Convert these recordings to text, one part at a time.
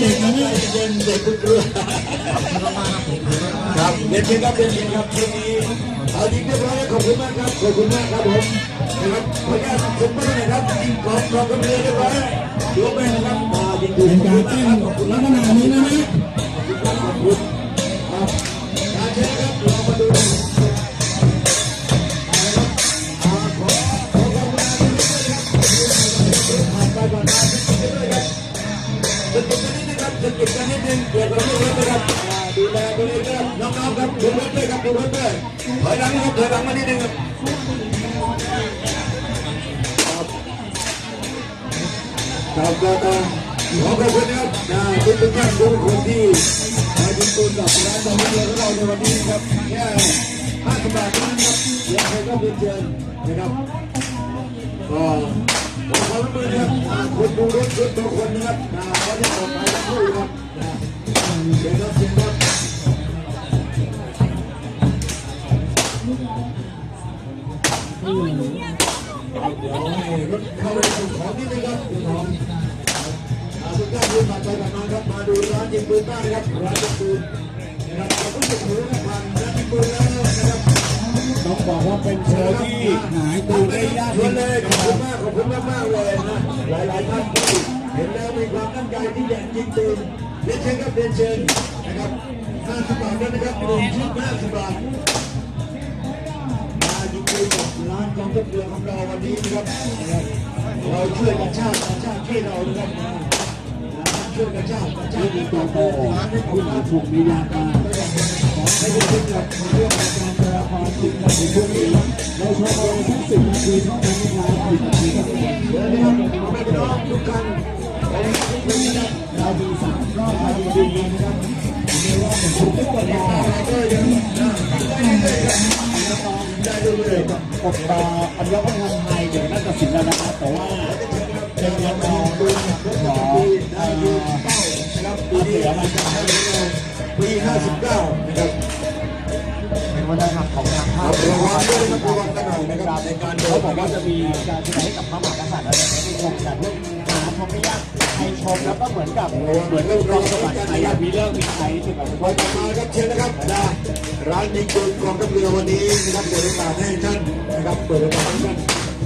เด็กนะเนี่ยเย็นเด็กคุณครูครับเรียนเชิญครับเรียนเชิญครับทีนี้เอาจริงเรียบร้อยขอบคุณมากครับขอบคุณมากครับผมนะครับขออนุญาตผมไม่ได้นะครับยิงกองกองกันเรียเรียบร้อยยกไปนะครับมายิงดูเป็นขอบการคุณเต้มากนครับขอบคุณลัมาก กันนิดนึงเกี่ยวกับเรื่องรถนะครับดูแลตัวเองนะครับน้องๆครับดูรถด้วยครับดูรถด้วยถอยหลังครับถอยหลังมานิดนึงครับครับก็ต้องขอขอบคุณนะครับทุกทุกท่านทุกคนที่มาดูตูนกับร้านทองเรือของเราในวันนี้ครับแค่ห้าสิบบาทเท่านั้นครับอยากให้ก็เรียนเชิญนะครับก็ขอความร่วมมือนะครับอ่าคนดูรถทุกทุกคนนะครับขอที่ปลอดภัยทั้งคู่ครับนะครับ เดี๋ยวให้รถเข้าไปสู่ของนิดนึงครับเดี๋ยวของอาทุกท่านที่ผ่านไปผ่านมาครับ มาดูร้านยิงปืนบ้างนะครับร้านยิงปืนนะครับเราต้องถือผ่านร้านยิงปืนแล้วนะครับต้องบอกว่าเป็นโชว์ที่หายตัวได้ยากเลยขอบคุณมากขอบคุณมากมากเลยนะหลายๆท่านที่เห็น มีความตั้งใจที่อยากยิงปืนเรียนเชิญครับเรียนเชิญนะครับ50บาทนั้นนะครับหนึ่งชุด50บาทมายิงปืนกับร้านกองทัพเรือของเราวันนี้นะครับนะครับ เราช่วยกันชาติชาติช่วยเรานะครับนะช่วยกันชาติชาติที่ดีมีต่ตัอวไปโตร้านให้ผมผู้หนะญิงถูกมียามาขอให้ทุกท่านกับเรื่องของการจราจรติดขัดในช่วงนี้เราชมเอาทั้งสิบนาทีเท่านั้นนะครับสิบนาทีเท่านั้นเดี๋ยวนะครับพ่อแม่พี่น้องทุกท่าน ผมผมนะครับเรามีสามรอบมาดีๆนะครับเรียกว่าทุกดดันเราก็ยังได้เรื่อยๆครับได้เรื่อยๆครับกดต่ออัญญวัฒนธรรมไทยเดี๋ยวน่าจะสินแล้วนะครับแต่ว่าเป็นงานรองของเอ่อได้ดูเป้านะครับปีนี้ปี59นะครับเป็นวัฒนธรรมของทางภาคระวังด้วยนะครับระวังกันหน่อยนะครับในการเขานบอกว่าจะมีการแสดงให้กับพระมหากษัตริย์อะไรแบบนี้ชมกันหา ชมไม่ยากใครชมแล้วก็เหมือนกับเหมือนกับรองสวัสดิ์ไทยมีเรื่องมีใครที่แบบพอจะมาครับเชิญนะครับนะร้านยิงปืนกองทัพเรือวันนี้นะครับเปิดโอกาสให้ท่านนะครับเปิดโอกาสให้ท่าน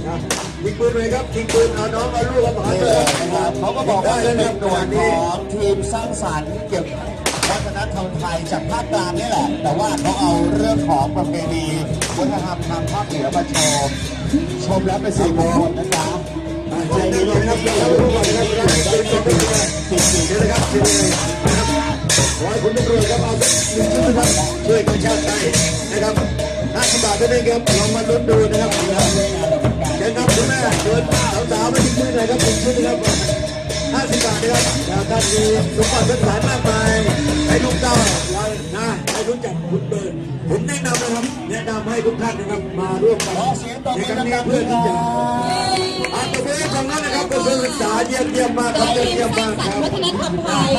นะยิงปืนเลยครับยิงปืนเอาน้องเอาลูกเอาหลานเลยนะครับเขาก็บอกว่าเป็นแล้วหน่วยของทีมสร้างสรรค์เกี่ยวกับวัฒนธรรมไทยจากภาคกลางนี่แหละ แต่ว่าเขาเอาเรื่องของประเพณีวัฒนธรรมทางภาคเหนือมาชว์ชมแล้วเป็นสิ่งมงคลนะจ๊ะ ช่เลยนะครับเรารู้ว่านะครับเราเป็นคนเป็นสิ่งสิ่งนะครับสิ่งนะครับขอให้คุณตำรวจครับเอาสักหนึ่งชุดนะครับช่วยกันชาติไทยนะครับห้าสิบบาทเท่านั้นครับลองมาลุ้นดูนะครับเชิญครับคุณแม่เชิญสาวๆมาที่มือหน่อยครับหนึ่งชุดนะครับห้าสิบบาทนะครับท่านมีสมบัติพื้นฐานมากมายให้ลูกเต้านะให้รู้จักคุณเบิร์นผมแนะนำนะครับ แนะนำให้ทุกท่านนะครับมาร่วมกันในครั้งนี้เพื่อที่จะ ษาเยี่ยมเยี่ยมมากครับเยี่ยมเยี่ยมมากครับ วัฒนธรรมไทย